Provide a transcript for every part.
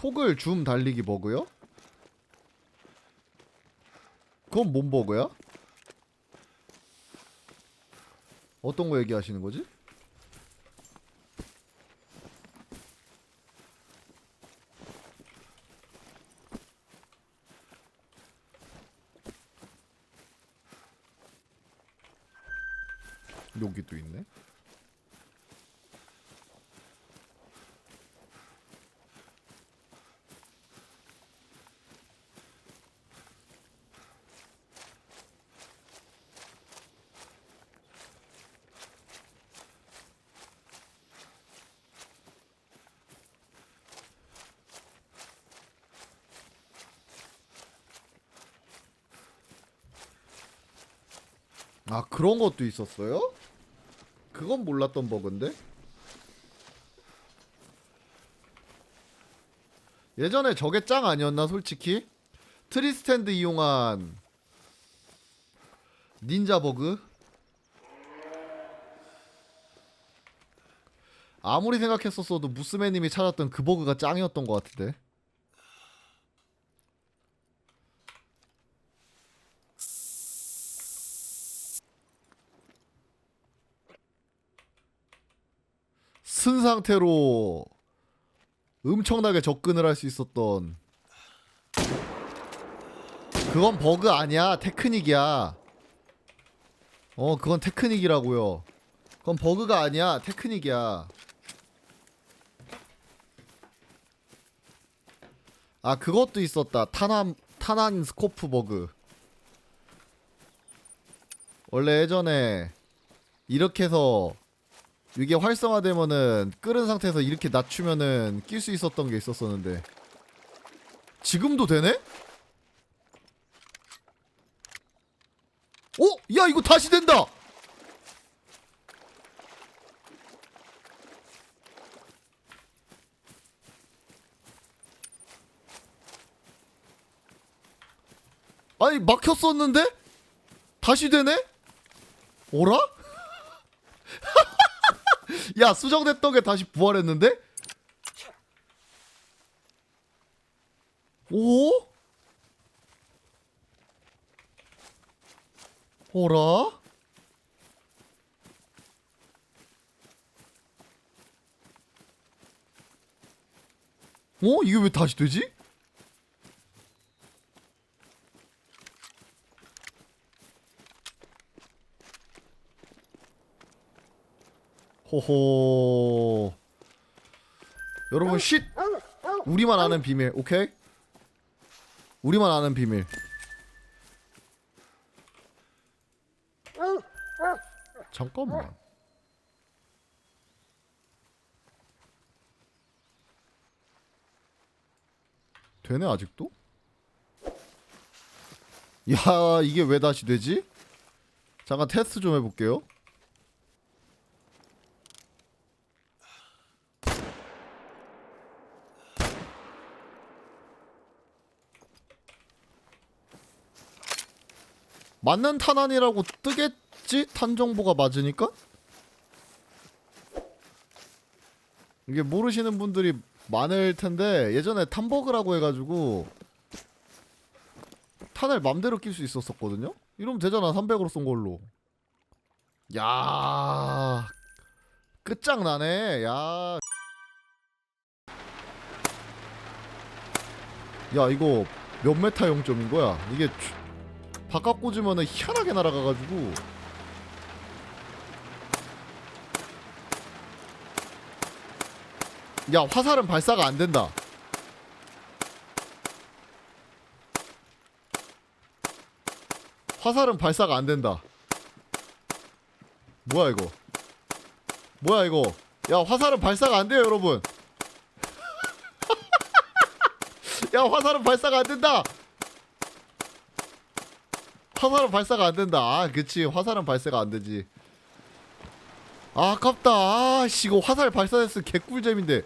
토글 줌 달리기 버그요? 그건 뭔 버그야? 어떤 거 얘기하시는 거지? 여기도 있네. 아 그런 것도 있었어요? 그건 몰랐던 버그인데? 예전에 저게 짱 아니었나 솔직히? 트리스탠드 이용한 닌자 버그? 아무리 생각했었어도 무스매님이 찾았던 그 버그가 짱이었던 것 같은데 쓴 상태로 엄청나게 접근을 할 수 있었던 그건 버그 아니야. 테크닉이야. 어 그건 테크닉이라고요. 그건 버그가 아니야. 테크닉이야. 아 그것도 있었다. 탄환 탄환 스코프 버그. 원래 예전에 이렇게 해서 이게 활성화되면은 끓은 상태에서 이렇게 낮추면은 낄 수 있었던 게 있었었는데 지금도 되네? 어? 야 이거 다시 된다! 아니 막혔었는데? 다시 되네? 오라? 야 수정됐던 게 다시 부활했는데? 오? 어라? 어? 이게 왜 다시 되지? 호호. 여러분 쉿 우리만 아는 비밀 오케이 우리만 아는 비밀. 잠깐만. 되네 아직도? 야 이게 왜 다시 되지? 잠깐 테스트 좀 해볼게요 맞는 탄환이라고 뜨겠지? 탄 정보가 맞으니까? 이게 모르시는 분들이 많을 텐데 예전에 탄버그라고 해가지고 탄을 맘대로 낄 수 있었었거든요? 이러면 되잖아 300으로 쏜 걸로 야 끝장나네 야 야 이거 몇 메타 영점인 거야? 이게 주- 바깥 꽂으면은 희한하게 날아가가지고 야 화살은 발사가 안 된다. 화살은 발사가 안 된다. 뭐야 이거? 뭐야 이거? 야 화살은 발사가 안 돼요 여러분. 야 화살은 발사가 안 된다. 화살은 발사가 안 된다. 아, 그치. 화살은 발사가 안 되지. 아, 아깝다. 아, 씨, 이거 화살 발사됐으면 개꿀잼인데.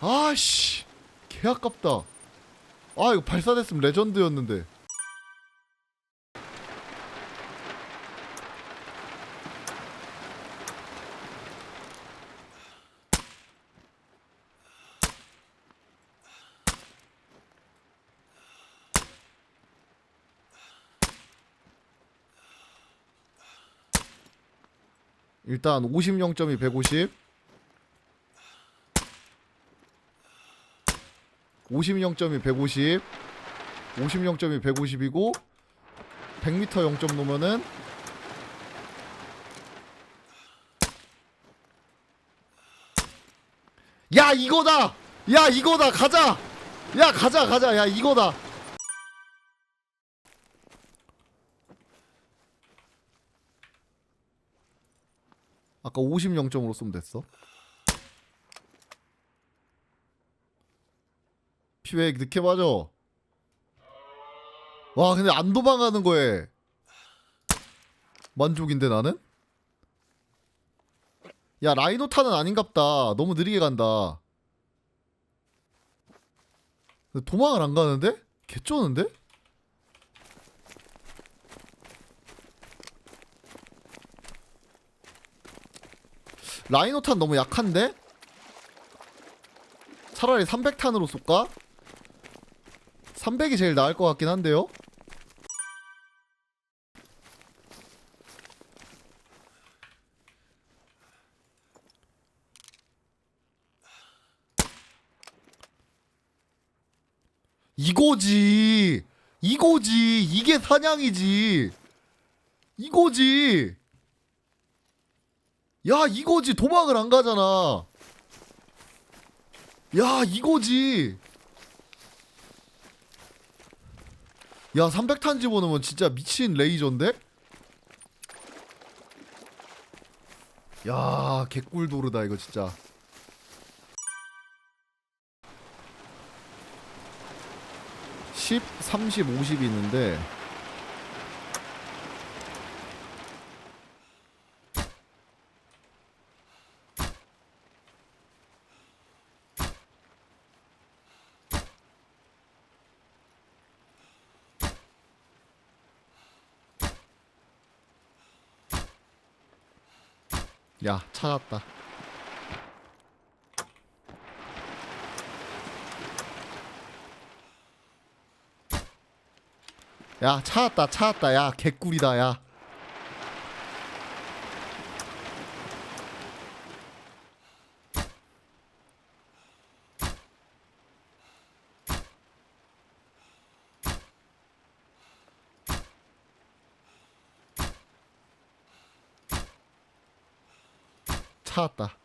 아, 씨. 개 아깝다. 아, 이거 발사됐으면 레전드였는데. 일단 50 0점이 150 50 0점이 150 50 0점이 150이고 100m 0점 놓으면은 야 이거다! 야 이거다! 가자! 야 가자 가자! 야 이거다 아까 50 0점으로 쏘면 됐어 피왜 늦게 맞아 와 근데 안 도망가는 거에 만족인데 나는? 야 라이노타는 아닌갑다 너무 느리게 간다 도망을 안 가는데? 개쩌는데? 라이노탄 너무 약한데? 차라리 300탄으로 쏠까? 300이 제일 나을 것 같긴 한데요? 이거지. 이거지. 이게 사냥이지. 이거지. 야, 이거지. 도망을 안 가잖아. 야, 이거지. 야, 300탄 집어넣으면 진짜 미친 레이저인데? 야, 개꿀 도르다, 이거 진짜. 십, 삼십, 오십 있는데 야 찾았다. 야 찾았다 찾았다. 야 개꿀이다 야 찾았다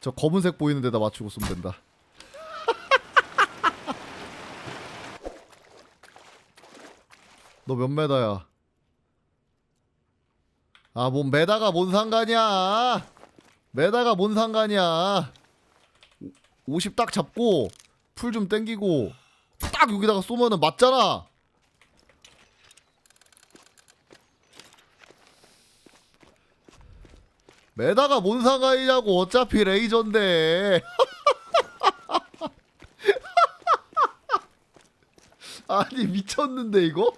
저 검은색 보이는 데다 맞추고 쏘면 된다 너 몇 메다야? 아, 뭔 메다가 뭔 상관이야? 메다가 뭔 상관이야? 50 딱 잡고 풀 좀 땡기고 딱 여기다가 쏘면은 맞잖아. 메다가 뭔 상관이냐고 어차피 레이저인데. 아니 미쳤는데 이거?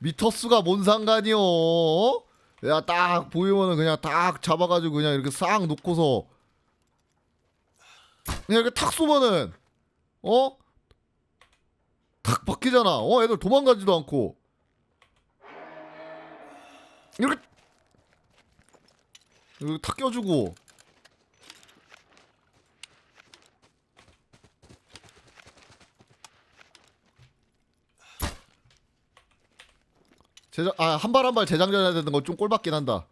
미터수가 뭔 상관이요? 어? 야딱 보이면은 그냥 딱 잡아가지고 그냥 이렇게 싹 놓고서 그냥 이렇게 탁 쏘면은 어? 탁 바뀌잖아. 어 애들 도망가지도 않고 이렇게 이렇게 탁 껴주고 제작 아한 발 한 발 재장전해야 되는 건 좀 꼴받긴 한다.